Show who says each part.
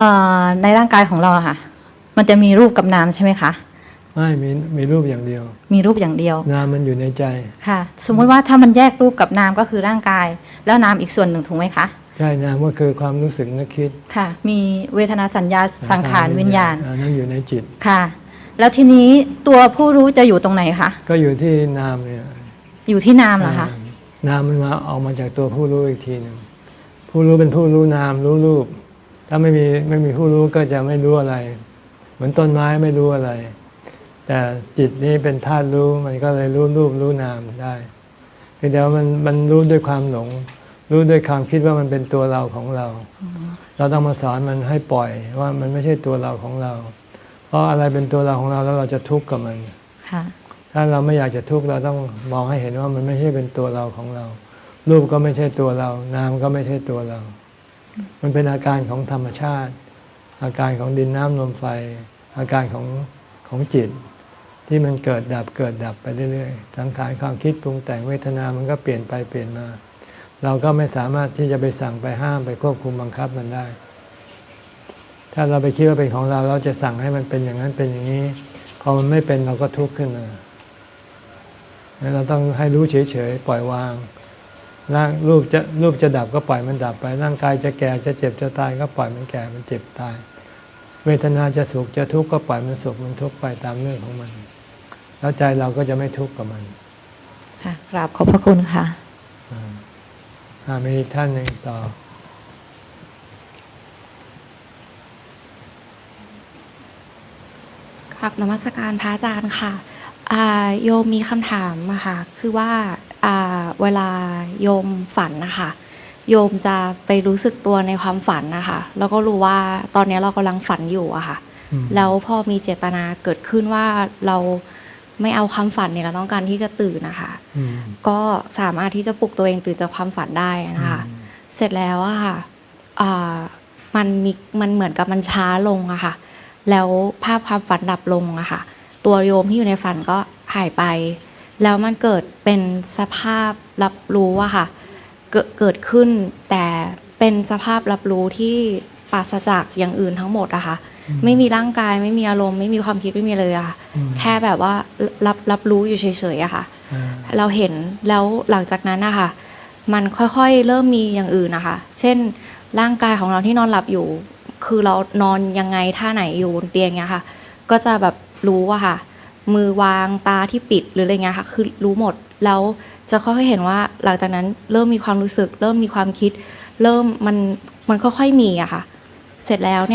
Speaker 1: เอ่อในร่างกายของเราอะค่ะ มันจะมีรูปกับนามใช่ไหมคะ
Speaker 2: ไม่มีมีรูปอย่างเดียว
Speaker 1: มีรูปอย่างเดียว
Speaker 2: นามมันอยู่ในใจ
Speaker 1: ค่ะ สมมุติว่าถ้ามันแยกรูปกับนามก็คือร่างกาย แล้วนามอีกส่วนหนึ่งถูกไหมคะ
Speaker 2: ใช่นามก็คือความรู้สึกนึกคิด
Speaker 1: ค่ะ มีเวทนาสัญญาสังขารวิญญาณ
Speaker 2: อันนั้นอยู่ในจิต
Speaker 1: ค่ะ แล้วทีนี้ตัวผู้รู้จะอยู่ตรงไหนคะ
Speaker 2: ก็อยู่ที่นามเนี่ย
Speaker 1: อยู่ที่นามเหรอคะ
Speaker 2: นามมันมาออกมาจากตัวผู้รู้อีกทีหนึ่งผู้รู้เป็นผู้รู้นามรู้รูป ถ้าไม่มีไม่มีผู้รู้ก็จะไม่รู้อะไร เหมือนต้นไม้ไม่รู้อะไร แต่จิตนี้เป็นธาตุรู้มันก็เลยรู้รูปรู้นามได้เพียงแต่ว่ามันมันรู้ด้วยความหลง รู้ด้วยความคิดว่ามันเป็นตัวเราของเรา เราต้องมาสอนมันให้ปล่อยว่ามันไม่ใช่ตัวเราของเรา เพราะอะไรเป็นตัวเราของเราแล้วเราจะทุกข์กับมัน
Speaker 1: ค่ะ
Speaker 2: ถ้าเราไม่อยากจะทุกข์เราต้องมองให้เห็นว่ามันไม่ใช่เป็นตัวเราของเรา รูปก็ไม่ใช่ตัวเรา นามก็ไม่ใช่ตัวเรา มันเป็นอาการของธรรมชาติ อาการของดินน้ำลมไฟ อาการของของจิต ที่มันเกิดดับเกิดดับไปเรื่อยๆสังขารความคิดปรุงแต่งเวทนามันก็เปลี่ยนไปเปลี่ยนมา เราก็ไม่สามารถที่จะไปสั่งไปห้ามไปควบคุมบังคับมันได้ ถ้าเราไปคิดว่าเป็นของเราเราจะสั่งให้มันเป็นอย่างนั้นเป็นอย่างนี้ พอมันไม่เป็นเราก็ทุกข์ขึ้นมาเราต้องให้รู้เฉยๆปล่อยวาง ร่างรูปจะรูปจะดับก็ปล่อยมันดับไป ร่างกายจะแก่จะเจ็บจะตายก็ปล่อยมันแก่มันเจ็บตาย เวทนาจะสุขจะทุกข์ก็ปล่อยมันสุขมันทุกข์ไปตามเรื่องของมัน แล้วใจเราก็จะไม่ทุกข์กับมัน
Speaker 1: ค่ะกราบขอบพระคุณค่ะ
Speaker 2: อ่ามีอีกท่านหนึ่งต่อ
Speaker 3: ครับนมัสการพระอาจารย์ค่ะอ่า โยมมีคำถามอะค่ะคือว่าอ่าเวลาโยมฝันนะคะโยมจะไปรู้สึกตัวในความฝันนะคะแล้วก็รู้ว่าตอนนี้เรากำลังฝันอยู่อะค่ะ
Speaker 2: อืม
Speaker 3: แล้วพอมีเจตนาเกิดขึ้นว่าเราไม่เอาความฝันเนี่ยเราต้องการที่จะตื่นนะคะ
Speaker 2: อืม
Speaker 3: ก็สามารถที่จะปลุกตัวเองตื่นจากความฝันได้นะคะ เสร็จแล้วอะค่ะอ่ามันมีมันเหมือนกับมันช้าลงอะค่ะ แล้วภาพความฝันดับลงอะค่ะ ตัวโยมที่อยู่ในฝันก็หายไป แล้วมันเกิดเป็นสภาพรับรู้อะค่ะเกิดเกิดขึ้นแต่เป็นสภาพรับรู้ที่ปราศจากอย่างอื่นทั้งหมดอะค่ะไม่มีร่างกายไม่มีอารมณ์ไม่มีความคิดไม่มีเลยอะค่ะ
Speaker 2: อืม
Speaker 3: แค่แบบว่ารับรับรู้อยู่เฉยๆอะค่ะ
Speaker 2: อ่า
Speaker 3: เราเห็นแล้วหลังจากนั้นนะคะมันค่อยๆเริ่มมีอย่างอื่นนะคะ เช่นร่างกายของเราที่นอนหลับอยู่ คือเรานอนยังไงท่าไหนอยู่บนเตียงเงี้ยค่ะ ก็จะแบบ รู้อะค่ะ มือวางตาที่ปิดหรืออะไรเงี้ยค่ะ คือรู้หมดแล้วจะค่อยๆเห็นว่าหลังจากนั้นเริ่มมีความรู้สึก เริ่มมีความคิด เริ่มมันมันค่อยๆมีอะค่ะ เสร็จแล้วเนี่ย